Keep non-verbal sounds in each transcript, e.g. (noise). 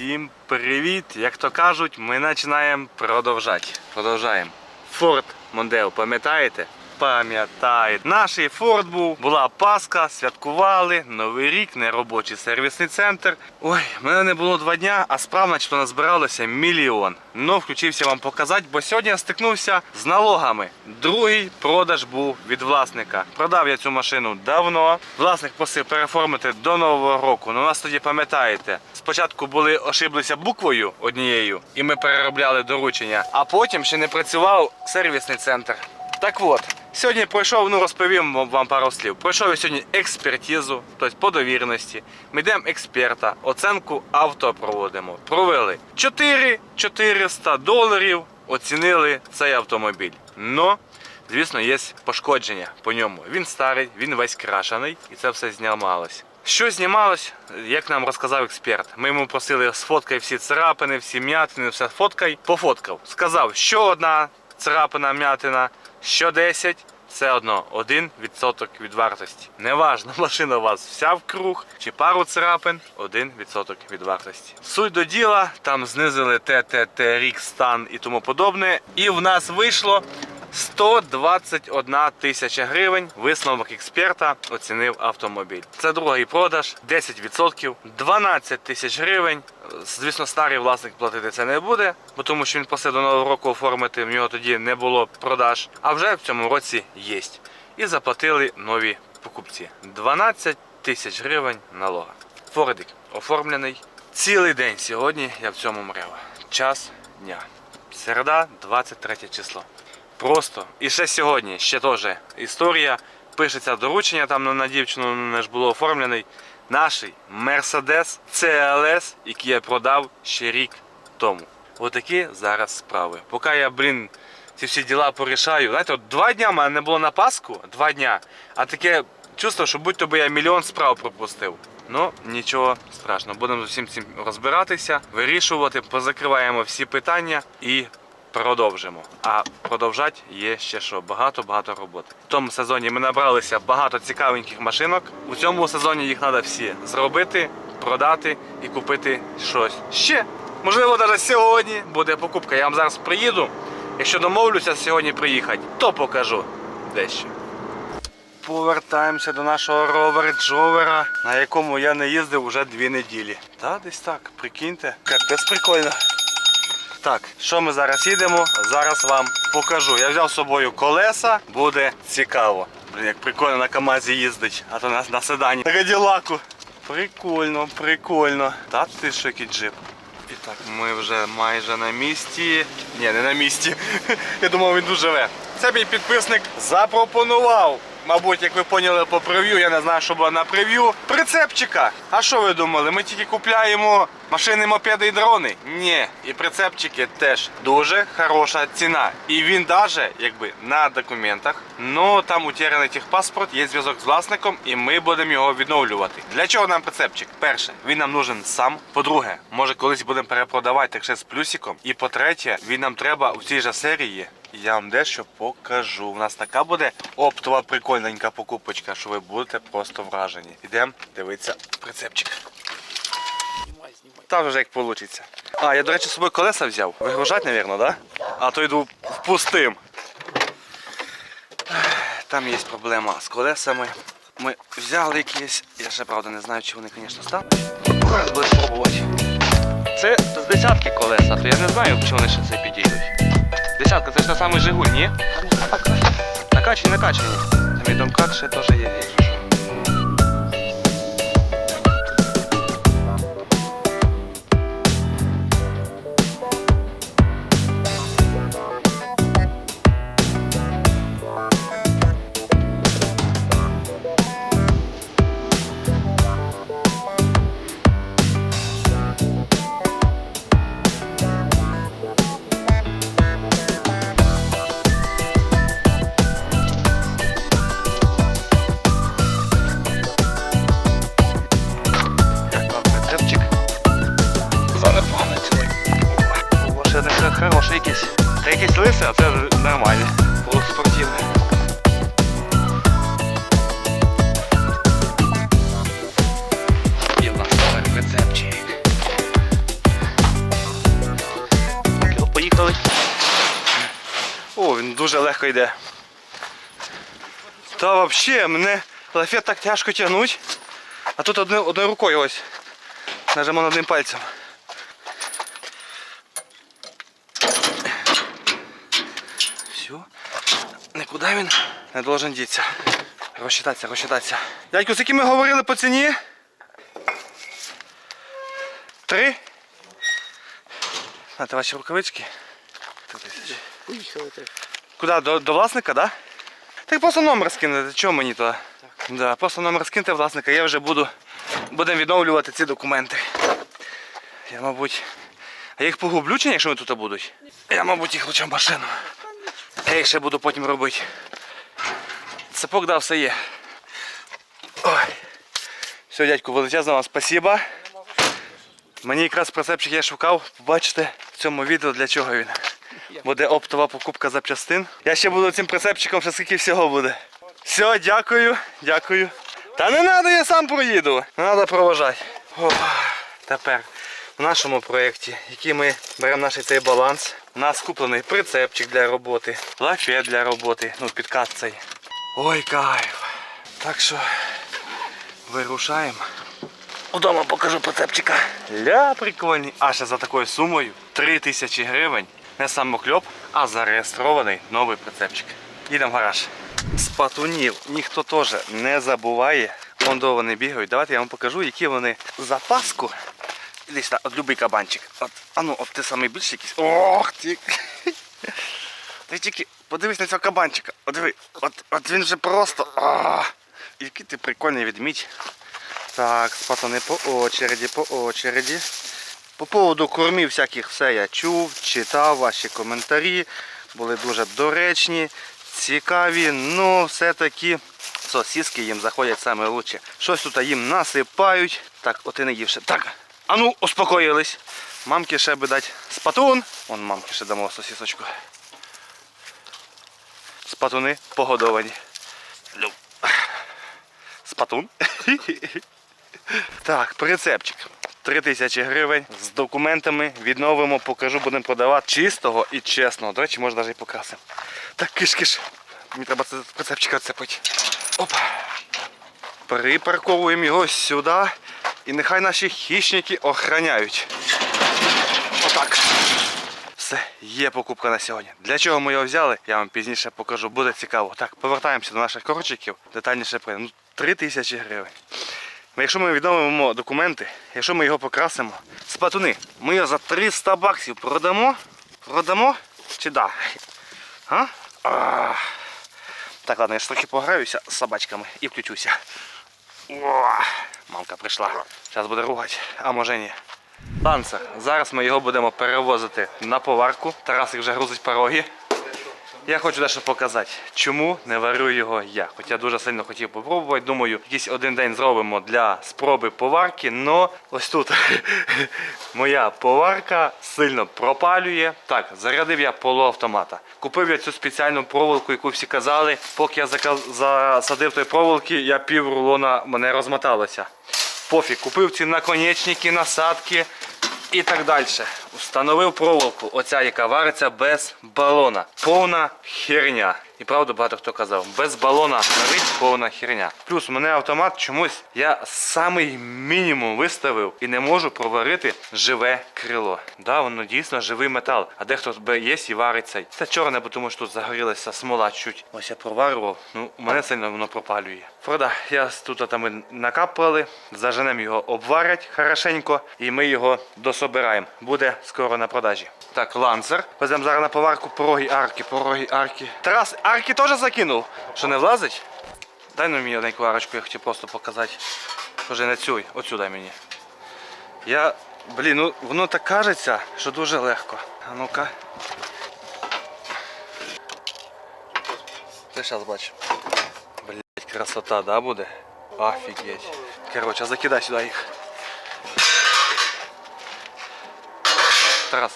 Всім привіт! Як то кажуть, ми починаємо продовжати. Продовжаємо. Форт Мондео, пам'ятаєте? Пам'ятаєте. Наш Форд був, була Пасха, святкували, Новий рік, неробочий сервісний центр. Ой, мене не було два дня, а справ начебто назбиралося мільйон. Ну, включився вам показати, бо сьогодні я стикнувся з налогами. Другий продаж був від власника. Продав я цю машину давно. Власник просив переформити до нового року. Ну, у нас тоді пам'ятаєте, спочатку були ошиблися буквою однією, і ми переробляли доручення, а потім ще не працював сервісний центр. Так от, сьогодні пройшов, ну розповім вам- пару слів. Пройшов я сьогодні експертизу, тобто по довіреності. Ми йдемо експерта, оценку авто проводимо. Провели 4 400 доларів, оцінили цей автомобіль. Но, звісно, є пошкодження по ньому. Він старий, він весь крашений, і це все знімалось. Що знімалось, як нам розказав експерт. Ми йому просили сфоткай всі царапини, всі м'ятини, все фоткай. Пофоткав. Сказав, що одна царапина, м'ятина, що 10, все одно 1% від вартості. Неважно, (laughs) машина у вас вся в круг чи пару царапин, 1% від вартості. Суть до діла, там знизили ТТТ, рік, стан і тому подобне. І в нас вийшло 121 тисяча гривень. Висновок експерта оцінив автомобіль. Це другий продаж, 10%, 12 тисяч гривень. Звісно, старий власник платити це не буде, бо тому що він просив до нового року оформити. В нього тоді не було продаж. А вже в цьому році є. І заплатили нові покупці. 12 тисяч гривень налога. Фордик оформлений. Цілий день сьогодні я в цьому мрев. Час дня. Середа, 23 число. Просто. І ще сьогодні, ще теж історія. Пишеться доручення там на- дівчину не ж було оформлений. Наш Mercedes CLS, який я продав ще рік тому. Отакі зараз справи. Поки я, блін, ці всі діла порішаю. Знаєте, от два дня в мене не було на Пасху, два дня, а таке чувство, що будь-то би я мільйон справ пропустив. Ну, нічого страшного. Будемо з усім цим розбиратися, вирішувати, позакриваємо всі питання і продовжимо. А продовжати є ще що багато-багато роботи. В тому сезоні ми набралися багато цікавеньких машинок. У цьому сезоні їх треба всі зробити, продати і купити щось ще. Можливо, навіть сьогодні буде покупка. Я вам зараз приїду. Якщо домовлюся сьогодні приїхати, то покажу дещо. Повертаємося до нашого ровер-джовера, на якому я не їздив вже дві неділі. Та десь так, прикиньте. Капець прикольно. Так, що ми зараз їдемо? Зараз вам покажу. Я взяв з собою колеса, буде цікаво. Блін, як прикольно на КАМАЗі їздить, а то на, на седані. На Каділаку. Прикольно, прикольно. Та ти що який джип. І так, ми вже майже на місці. Ні, не на місці. (laughs) Я думав, він тут живе. Це мій підписник запропонував. Мабуть, як ви поняли по прев'ю, я не знаю, що було на прев'ю. Прицепчика. А що ви думали? Ми тільки купляємо машини, мопеди і дрони? Ні. І прицепчики теж дуже хороша ціна. І він навіть якби на документах. Ну там утеряний техпаспорт, є зв'язок з власником, і ми будемо його відновлювати. Для чого нам прицепчик? Перше, він нам нужен сам. По-друге, може колись будемо перепродавати так ще з плюсиком. І по-третє, він нам треба у цій же серії. Я вам дещо покажу. У нас така буде оптова прикольненька покупочка, що ви будете просто вражені. Ідемо дивитися прицепчик. Там вже як вийде. А, я, до речі, з собою колеса взяв. Вигружати, мабуть, да? А то йду в пустим. Там є проблема з колесами. Ми взяли якісь. Я ще правда не знаю, чи вони, звісно, стануть. Будемо пробувати. Це з десятки колеса, то я не знаю, чи вони ще це підійдуть. Десятка, це ж та самий Жигуль, ні? Накачані, накачані. Там і домкат ще теж є. Як хороший якийсь. Та якийсь лисий, а це нормальний. Просто спортивний. Поїхали. О, він дуже легко йде. Та взагалі мене лафет так тяжко тягнуть. А тут одною рукою ось. Нажимо одним пальцем. Все. Нікуди він не должен дітися. Розчитатися, розчитатися. Дядьку, з яким ми говорили по ціні? Три? А, ваші рукавички? Три тисячі. Поїхали так. Куди? До, до власника, так? Да? Так просто номер скинете, чого мені то? Да, просто номер скиньте власника, я вже буду будемо відновлювати ці документи. Я, мабуть. А я їх погублю чи ні, якщо вони тут будуть? Я, мабуть, їх лучше в машину. Я їх ще буду потім робити. Цепок да, все є. Ой. Все, дядьку, величезне вам спасибо. Мені якраз прицепчик я шукав, побачите в цьому відео для чого він. Буде оптова покупка запчастин. Я ще буду цим прицепчиком, ще скільки всього буде. Все, дякую, дякую. Та не треба, я сам проїду. Не треба проважати. Ох, Тепер в нашому проєкті, який ми беремо наш цей баланс, у нас куплений прицепчик для роботи, лафет для роботи, ну підкат цей. Ой, кайф. Так що вирушаємо. Удома покажу прицепчика. Ля, прикольний. А ще за такою сумою 3000 гривень. Не самокльоп, а зареєстрований новий прицепчик. Їдемо в гараж. З патунів ніхто теж не забуває. Вон до вони бігають. Давайте я вам покажу, які вони за Десь так, от любий кабанчик. От, а ну, от ти самий більший якийсь. Ох, ти. (laughs) Ти тільки подивись на цього кабанчика. От диви, от, от він вже просто. А, який ти прикольний відмідь. Так, пацани по очереді, по очереді. По поводу кормів всяких все я чув, читав ваші коментарі. Були дуже доречні, цікаві, ну все-таки сосиски їм заходять саме лучше. Щось тут їм насипають. Так, от і не ївши. Так, а ну, успокоїлись. Мамки ще би дати спатун. Вон мамки ще дамо сосисочку. Спатуни погодовані. Люб. Спатун. Так, прицепчик. 3000 гривень з документами відновимо, покажу, будемо продавати чистого і чесного. До речі, може навіть і покрасимо. Так, киш-киш. Мені треба це прицепчика цепити. Опа. Припарковуємо його сюди. І нехай наші хищники охраняють. Отак. Все, є покупка на сьогодні. Для чого ми його взяли, я вам пізніше покажу, буде цікаво. Так, повертаємося до наших корчиків, детальніше прийдемо. Ну, 3 тисячі гривень. Якщо ми відновимо документи, якщо ми його покрасимо, спатуни, ми його за 300 баксів продамо? Продамо? Чи да? А. Так, ладно, я ж трохи пограюся з собачками і включуся. О, мамка прийшла. Зараз буде ругати, а може ні. Танцер. Зараз ми його будемо перевозити на поварку. Тарасик вже грузить пороги. Я хочу дещо показати, чому не варю його я. Хоча дуже сильно хотів попробувати. Думаю, якийсь один день зробимо для спроби поварки. Но ось тут (laughs) моя поварка сильно пропалює. Так, зарядив я полуавтомата. Купив я цю спеціальну проволоку, яку всі казали. Поки я засадив той проволоки, я пів рулона мене розмоталося. Пофіг, купив ці наконечники, насадки і так далі. Установив проволоку, оця, яка вариться без балона. Повна херня. І правда багато хто казав, без балона варить повна херня. Плюс у мене автомат чомусь я самий мінімум виставив і не можу проварити живе крило. Да, воно дійсно живий метал. А дехто є і вариться. Це чорне, бо тому що тут загорілася смола чуть. Ось я проварював. Ну, у мене сильно воно пропалює. Фрода, я тут там накапали, заженемо його, обварять хорошенько, і ми його дособираємо. Буде скоро на продажі. Так, ланцер. Веземо зараз на поварку пороги арки, пороги арки. Тарас, арки теж закинув? Що не влазить? Дай ну мені одненьку арочку, я хотів просто показати. Вже не цю, оцю дай мені. Я. Блін, ну воно так кажеться, що дуже легко. А ну-ка. Ти зараз бачиш. Блять, красота, да, буде? Офігеть. Короче, закидай сюди їх. Тарас.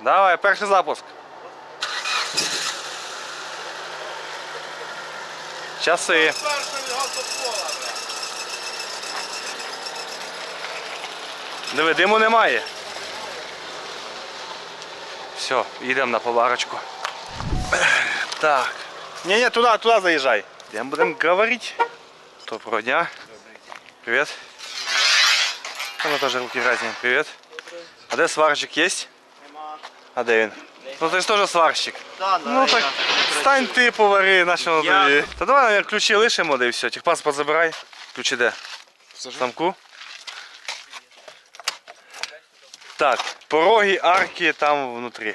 Давай, перший запуск. Часи. Диви, диму немає. Все, їдемо на поварочку. Так. Не, туда, туда заезжай. Где будем говорить? Доброго дня. Привет. Она тоже руки грязні. Привет. А де сварщик есть? А де він? Ну ти ж теж сварщик. Да, Ну так стань ти повари, на що Я- тобі. Та давай я ключі лишимо, де і все. Техпаспорт забирай. Ключі де? В замку. Так, пороги, арки там внутрі.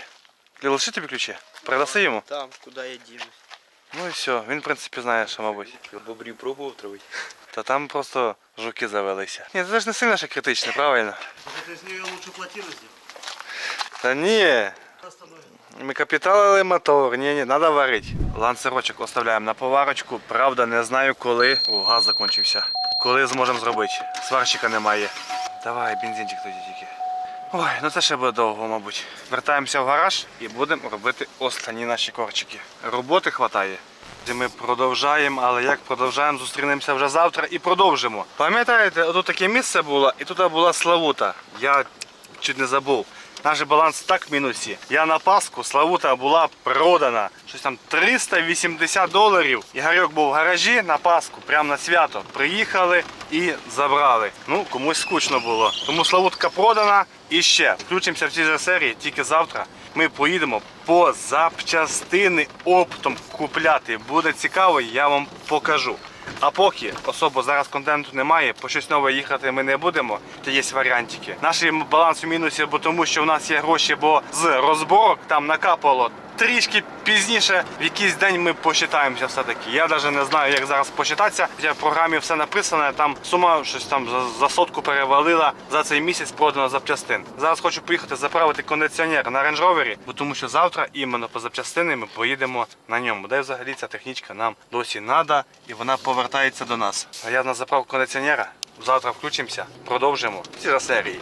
Лиши тобі ключі. Передаси йому. Там, куда я денусь. Ну і все, він в принципі знає, що мабуть. Бобрів пробував травити. Та там просто жуки завелися. Ні, це ж не сильно ще критично, правильно? Ты с нее лучше сделать. Та ні. Ми капіталили мотор, ні, ні, треба варити. Ланцерочок оставляємо на поварочку. Правда, не знаю коли. О, газ закінчився. Коли зможемо зробити. Сварщика немає. Давай, бензинчик тоді тільки. Ой, ну це ще буде довго, мабуть. Вертаємося в гараж і будемо робити останні наші корчики. Роботи хватає. Ми продовжаємо, але як продовжаємо, зустрінемося вже завтра і продовжимо. Пам'ятаєте, тут таке місце було, і тут була Славута. Я чуть не забув. Наш баланс так в мінусі. Я на Пасху, Славута була продана. Щось там 380 доларів. Ігорьок був в гаражі на Пасху, прямо на свято. Приїхали і забрали. Ну, комусь скучно було. Тому Славутка продана. І ще включимося в цій же серії тільки завтра. Ми поїдемо по запчастини оптом купляти. Буде цікаво, я вам покажу. А поки особо зараз контенту немає, по щось нове їхати ми не будемо. То є варіантики. Наш баланс у мінусі, бо тому що в нас є гроші, бо з розборок там накапало. Трішки пізніше, в якийсь день ми посчитаємося все-таки. Я навіть не знаю, як зараз посчитатися. Хоча в програмі все написано, там сума щось там за, сотку перевалила за цей місяць продано запчастин. Зараз хочу поїхати заправити кондиціонер на Rover, бо тому що завтра іменно по запчастини ми поїдемо на ньому. Де взагалі ця технічка нам досі треба і вона повертається до нас. А я на заправку кондиціонера. Завтра включимося, продовжимо ці за серії.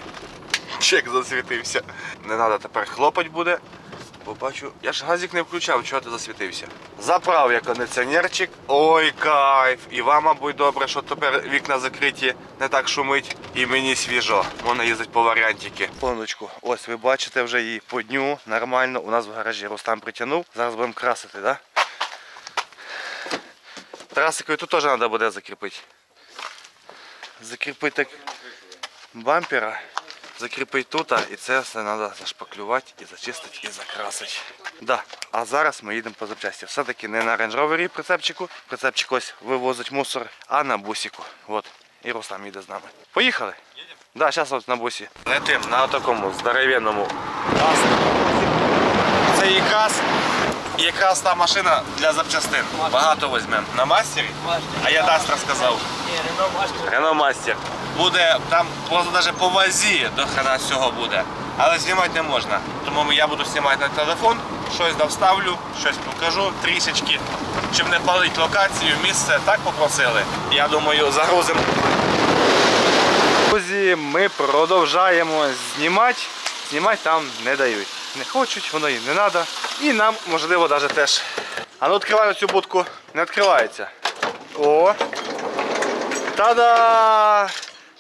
Чек засвітився. Не треба тепер хлопать буде. Бо бачу, я ж газик не включав, чого ти засвітився. Заправ я кондиціонерчик. Ой, кайф. І вам, мабуть, добре, що тепер вікна закриті, не так шумить. І мені свіжо. Можна їздити по варіантики. Поночку, ось ви бачите вже її по дню. Нормально. У нас в гаражі Рустам притягнув. Зараз будемо красити, так? Да? Трасикою тут теж треба буде закріпити. Закріпити так бампера закріпити тут, і це все треба зашпаклювати і зачистити і закрасити. Да. А зараз ми їдемо по запчасті. Все-таки не на Range Rover прицепчику. Прицепчик ось вивозить мусор, а на бусику. От. І Рустам їде з нами. Поїхали? Да, зараз от на бусі. Не тим, на такому здоровенному Це якраз, якраз та машина для запчастин. Багато візьмемо. На мастері? А я Дастра сказав. Рено Мастер. Буде там просто навіть по вазі до хрена всього буде. Але знімати не можна. Тому я буду знімати на телефон, щось довставлю, щось покажу трішечки, щоб не палити локацію, місце так попросили. Я думаю, загрузимо. Друзі, ми продовжаємо знімати. Знімати там не дають. Не хочуть, воно їм не треба. І нам, можливо, навіть теж. А ну відкриваю цю будку. Не відкривається. О! Та-да!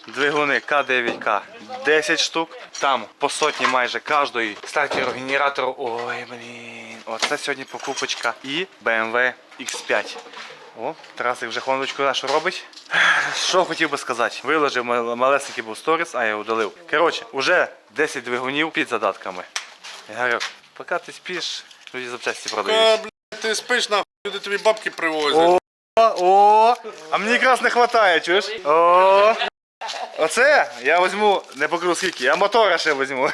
Двигуни К9К. 10 штук. Там по сотні майже кожної. Стартеру, генератору. Ой, блін. Оце сьогодні покупочка. І BMW X5. О, Тарасик вже хондочку нашу робить. Що хотів би сказати? Виложив малесенький був сторіс, а я удалив. Коротше, уже 10 двигунів під задатками. Ігорьок, поки ти спиш, люди запчасті Ка, продають. блядь, ти спиш нахуй, люди тобі бабки привозять. О, о, а мені якраз не вистачає, чуєш? О, оце я візьму, не покажу скільки, я мотора ще візьму.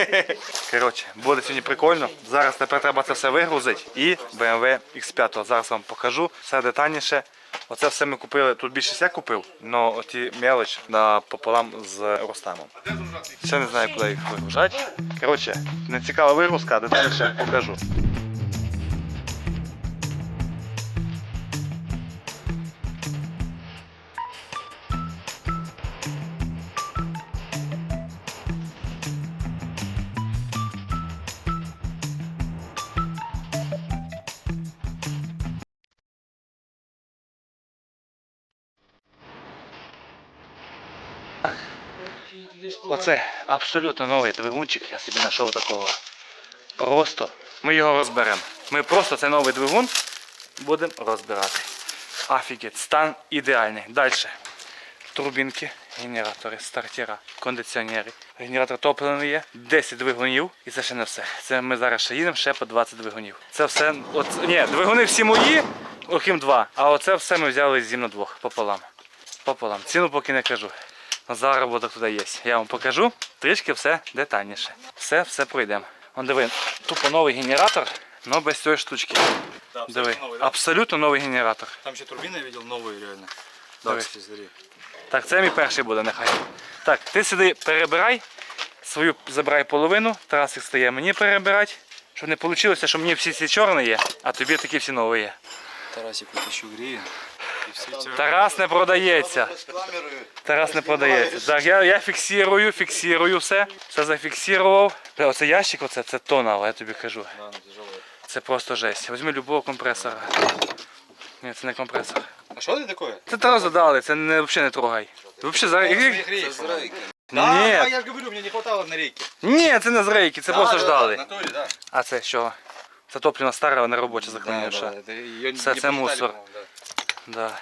(laughs) Коротше, буде сьогодні прикольно. Зараз тепер треба це все вигрузити. І BMW X5. Зараз вам покажу все детальніше. Оце все ми купили. Тут більше я купив, але оті мелоч пополам з ростамом. Ще не знаю, куди їх вигружати. Коротше, не цікава вигрузка, ще покажу. Оце абсолютно новий двигунчик, я собі знайшов такого. Просто ми його розберемо. Ми просто цей новий двигун будемо розбирати. Офігеть, стан ідеальний. Далі. Турбінки, генератори, стартера, кондиціонери. Генератор топливний є, 10 двигунів і це ще не все. Це ми зараз ще їдемо ще по 20 двигунів. Це все. От, ні, двигуни всі мої, окрім два. А оце все ми взяли зі мною двох пополам. Пополам. Ціну поки не кажу На заробіток туди є. Я вам покажу трішки все детальніше. Все, все пройдемо. Он диви, тупо новий генератор, але без цієї штучки. Диви, абсолютно новий генератор. Там еще турбины я видел новые реально. Давай. Да, кстати, смотри. Так, це мій перший буде нехай. Так, ти сюди перебирай, свою забирай половину, Тарасик стає мені перебирати. Щоб не вийшло, що мені всі ці чорні є, а тобі такі всі нові є. Тарасик вытащу греем. И все эти... Тарас не продається. С камерой. Тарас не продається. Так, я, я фіксую, фіксую все. Все зафіксував. Бля, Оце ящик, оце, це тонал, я тобі кажу. Да, ну, тяжелые. Це просто жесть. Візьми любого компресора. Ні, це не компресор. А что это такое? Це Тарас задали, це не, взагалі не трогай. Ти взагалі зараз. Греем. Ні, Да, я же говорю, мне не хватало на рейке. ні, це не з рейки, це просто ждали. В натуре, да. А це що? Це топливна стара, не робоча Да, захоронивша. да, это её Це- не це посчитали, мусор. по-моему, да. Да.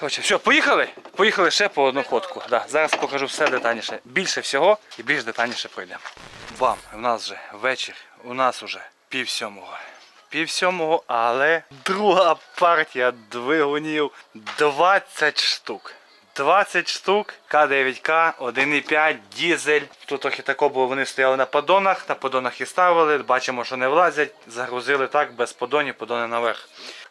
Короче, все, поїхали? Поїхали ще по одну ходку. Да. Зараз покажу все детальніше. Більше всього і більш детальніше пройдемо. Бам, у нас вже вечір, у нас вже пів сьомого. Пів сьомого, але друга партія двигунів 20 штук. 20 штук, К9К, 1,5, дізель. Тут трохи тако було, вони стояли на подонах, на подонах і ставили. Бачимо, що не влазять. Загрузили так, без подонів, подони наверх.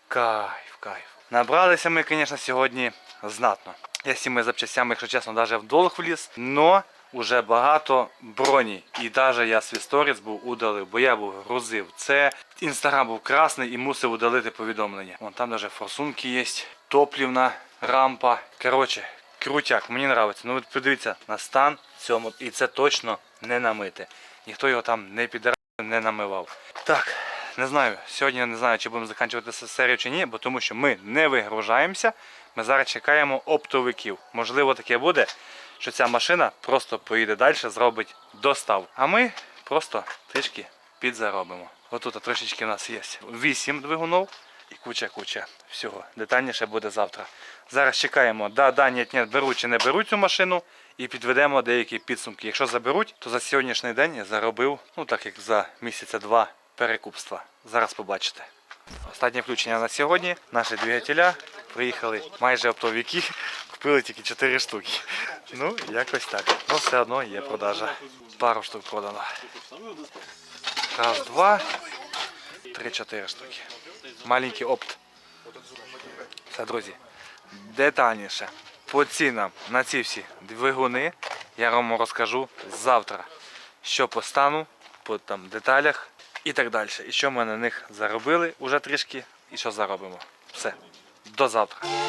Кайф, кайф. Набралися ми, звісно, сьогодні знатно. Я з цими запчастями, якщо чесно, навіть в долг вліз, но уже багато броні. І навіть я свій сторіс був удалив, бо я був грузив. Це інстаграм був красний і мусив удалити повідомлення. Вон там навіть форсунки є, топлівна рампа. Коротше, крутяк, мені подобається. Ну от подивіться на стан цьому, і це точно не намите. Ніхто його там не піде не намивав. Так, не знаю. Сьогодні я не знаю, чи будемо закінчувати серію чи ні, бо тому що ми не вигружаємося. Ми зараз чекаємо оптовиків. Можливо, таке буде, що ця машина просто поїде далі, зробить достав. А ми просто трішки підзаробимо. Отут трошечки в нас є 8 двигунів і куча-куча всього. Детальніше буде завтра. Зараз чекаємо, да, да, ні, ні, беруть чи не беруть цю машину і підведемо деякі підсумки. Якщо заберуть, то за сьогоднішній день я заробив, ну так як за місяця два перекупства. Зараз побачите. Останнє включення на сьогодні. Наші двигателя приїхали майже оптовики, купили тільки 4 штуки. Ну, якось так. Ну, все одно є продажа. Пару штук продано. Раз, два, три-чотири штуки. Маленький опт. Все, друзі, детальніше по цінам на ці всі двигуни я вам розкажу завтра. Що по стану, по там деталях і так далі. І що ми на них заробили уже трішки, і що заробимо. Все. До завтра.